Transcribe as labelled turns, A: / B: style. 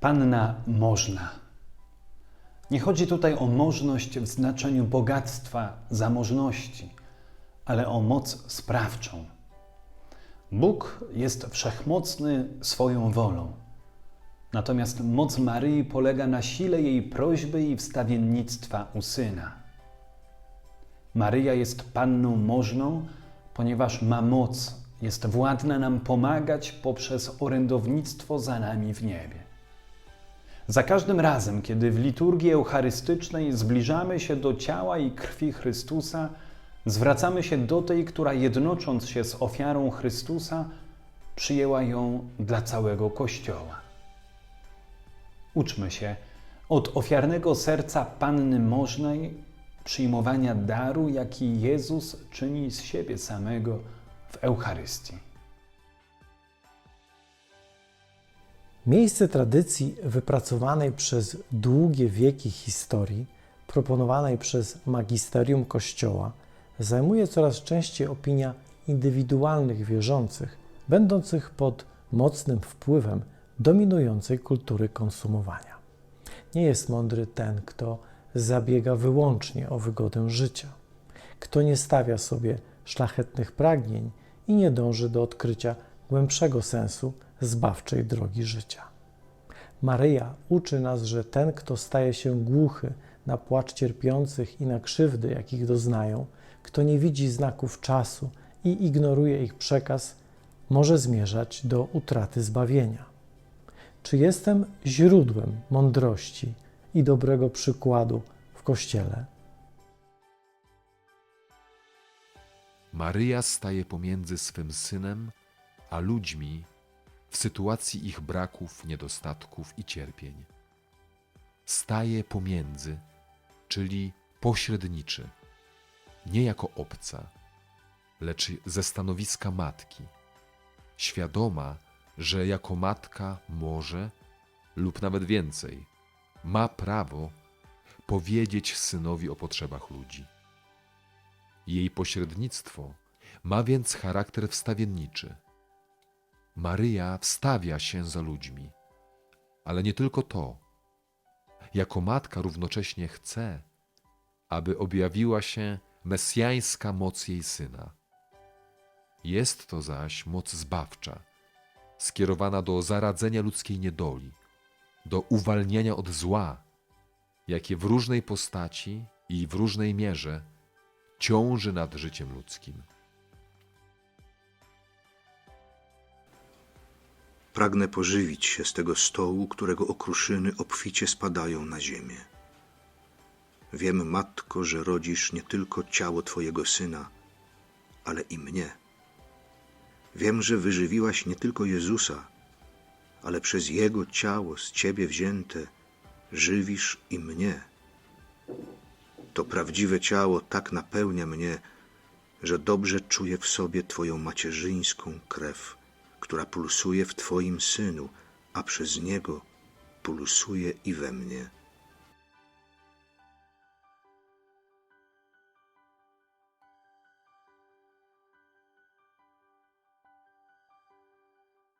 A: Panna można. Nie chodzi tutaj o możność w znaczeniu bogactwa, zamożności, ale o moc sprawczą. Bóg jest wszechmocny swoją wolą. Natomiast moc Maryi polega na sile jej prośby i wstawiennictwa u syna. Maryja jest panną możną, ponieważ ma moc, jest władna nam pomagać poprzez orędownictwo za nami w niebie. Za każdym razem, kiedy w liturgii eucharystycznej zbliżamy się do ciała i krwi Chrystusa, zwracamy się do tej, która jednocząc się z ofiarą Chrystusa, przyjęła ją dla całego Kościoła. Uczmy się od ofiarnego serca Panny Możnej przyjmowania daru, jaki Jezus czyni z siebie samego w Eucharystii.
B: Miejsce tradycji wypracowanej przez długie wieki historii, proponowanej przez magisterium Kościoła, zajmuje coraz częściej opinia indywidualnych wierzących, będących pod mocnym wpływem dominującej kultury konsumowania. Nie jest mądry ten, kto zabiega wyłącznie o wygodę życia, kto nie stawia sobie szlachetnych pragnień i nie dąży do odkrycia głębszego sensu zbawczej drogi życia. Maryja uczy nas, że ten, kto staje się głuchy na płacz cierpiących i na krzywdy, jakich doznają, kto nie widzi znaków czasu i ignoruje ich przekaz, może zmierzać do utraty zbawienia. Czy jestem źródłem mądrości i dobrego przykładu w Kościele?
C: Maryja staje pomiędzy swym synem a ludźmi w sytuacji ich braków, niedostatków i cierpień. Staje pomiędzy, czyli pośredniczy, nie jako obca, lecz ze stanowiska matki, świadoma, że jako matka może, lub nawet więcej, ma prawo powiedzieć synowi o potrzebach ludzi. Jej pośrednictwo ma więc charakter wstawienniczy. Maryja wstawia się za ludźmi, ale nie tylko to. Jako matka równocześnie chce, aby objawiła się mesjańska moc jej syna. Jest to zaś moc zbawcza, skierowana do zaradzenia ludzkiej niedoli, do uwalniania od zła, jakie w różnej postaci i w różnej mierze ciąży nad życiem ludzkim.
D: Pragnę pożywić się z tego stołu, którego okruszyny obficie spadają na ziemię. Wiem, matko, że rodzisz nie tylko ciało Twojego syna, ale i mnie. Wiem, że wyżywiłaś nie tylko Jezusa, ale przez Jego ciało z Ciebie wzięte żywisz i mnie. To prawdziwe ciało tak napełnia mnie, że dobrze czuję w sobie Twoją macierzyńską krew, która pulsuje w Twoim synu, a przez niego pulsuje i we mnie.